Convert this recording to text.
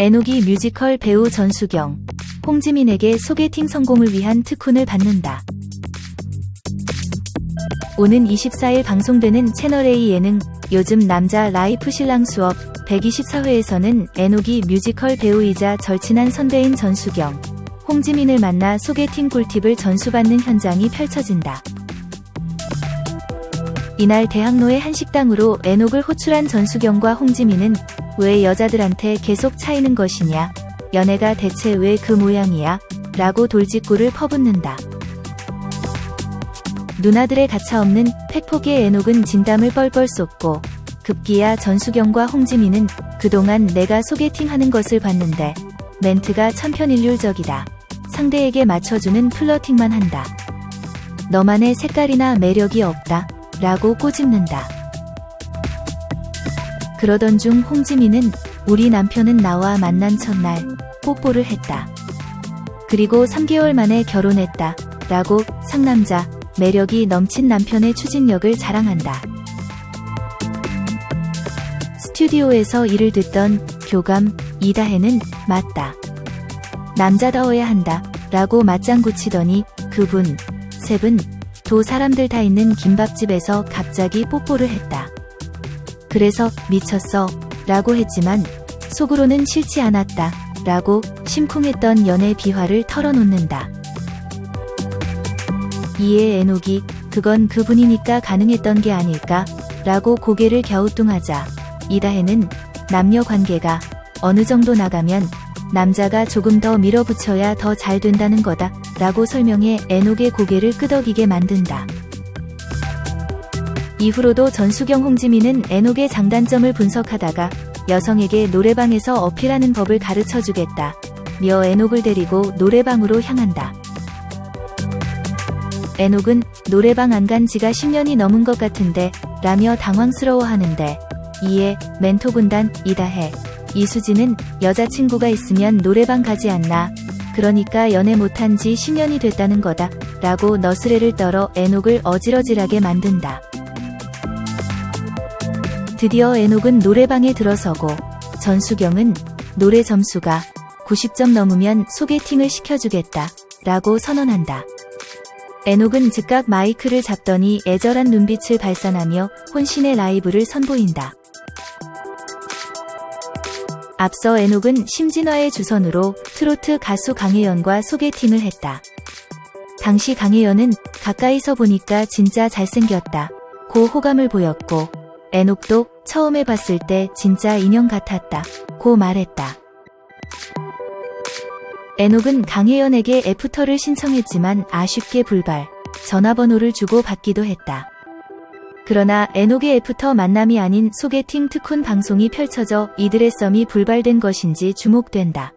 애녹이 뮤지컬 배우 전수경, 홍지민에게 소개팅 성공을 위한 특훈을 받는다. 오는 24일 방송되는 채널A 예능 요즘 남자 라이프 신랑 수업 124회에서는 애녹이 뮤지컬 배우이자 절친한 선배인 전수경, 홍지민을 만나 소개팅 꿀팁을 전수받는 현장이 펼쳐진다. 이날 대학로의 한 식당으로 애녹을 호출한 전수경과 홍지민은 왜 여자들한테 계속 차이는 것이냐, 연애가 대체 왜 그 모양이야, 라고 돌직구를 퍼붓는다. 누나들의 가차없는 팩폭의 애녹은 진담을 뻘뻘 쏟고 급기야 전수경과 홍지민은 그동안 내가 소개팅하는 것을 봤는데 멘트가 천편일률적이다. 상대에게 맞춰주는 플러팅만 한다. 너만의 색깔이나 매력이 없다. 라고 꼬집는다. 그러던 중 홍지민은 우리 남편은 나와 만난 첫날 뽀뽀를 했다. 그리고 3개월 만에 결혼했다. 라고 상남자 매력이 넘친 남편의 추진력을 자랑한다. 스튜디오에서 일을 듣던 교감 이다혜는 맞다. 남자다워야 한다. 라고 맞장구 치더니 그분, 셉은 도 사람들 다 있는 김밥집에서 갑자기 뽀뽀를 했다. 그래서 미쳤어. 라고 했지만 속으로는 싫지 않았다. 라고 심쿵했던 연애 비화를 털어놓는다. 이에 애녹이 그건 그분이니까 가능했던 게 아닐까? 라고 고개를 갸우뚱하자 이다혜는 남녀 관계가 어느 정도 나가면 남자가 조금 더 밀어붙여야 더 잘 된다는 거다 라고 설명해 애녹의 고개를 끄덕이게 만든다. 이후로도 전수경 홍지민은 애녹의 장단점을 분석하다가 여성에게 노래방에서 어필하는 법을 가르쳐 주겠다. 며 애녹을 데리고 노래방으로 향한다. 애녹은 노래방 안 간 지가 10년이 넘은 것 같은데 라며 당황스러워 하는데 이에 멘토 군단 이다해 이수지는 여자친구가 있으면 노래방 가지 않나 그러니까 연애 못한 지 10년이 됐다는 거다 라고 너스레를 떨어 애녹을 어지러질하게 만든다. 드디어 애녹은 노래방에 들어서고 전수경은 노래 점수가 90점 넘으면 소개팅을 시켜주겠다 라고 선언한다. 애녹은 즉각 마이크를 잡더니 애절한 눈빛을 발산하며 혼신의 라이브를 선보인다. 앞서 애녹은 심진화의 주선으로 트로트 가수 강혜연과 소개팅을 했다. 당시 강혜연은 가까이서 보니까 진짜 잘생겼다. 고 호감을 보였고 애녹도 처음에 봤을 때 진짜 인형 같았다. 고 말했다. 애녹은 강혜연에게 애프터를 신청했지만 아쉽게 불발, 전화번호를 주고 받기도 했다. 그러나 애녹의 애프터 만남이 아닌 소개팅 특훈 방송이 펼쳐져 이들의 썸이 불발된 것인지 주목된다.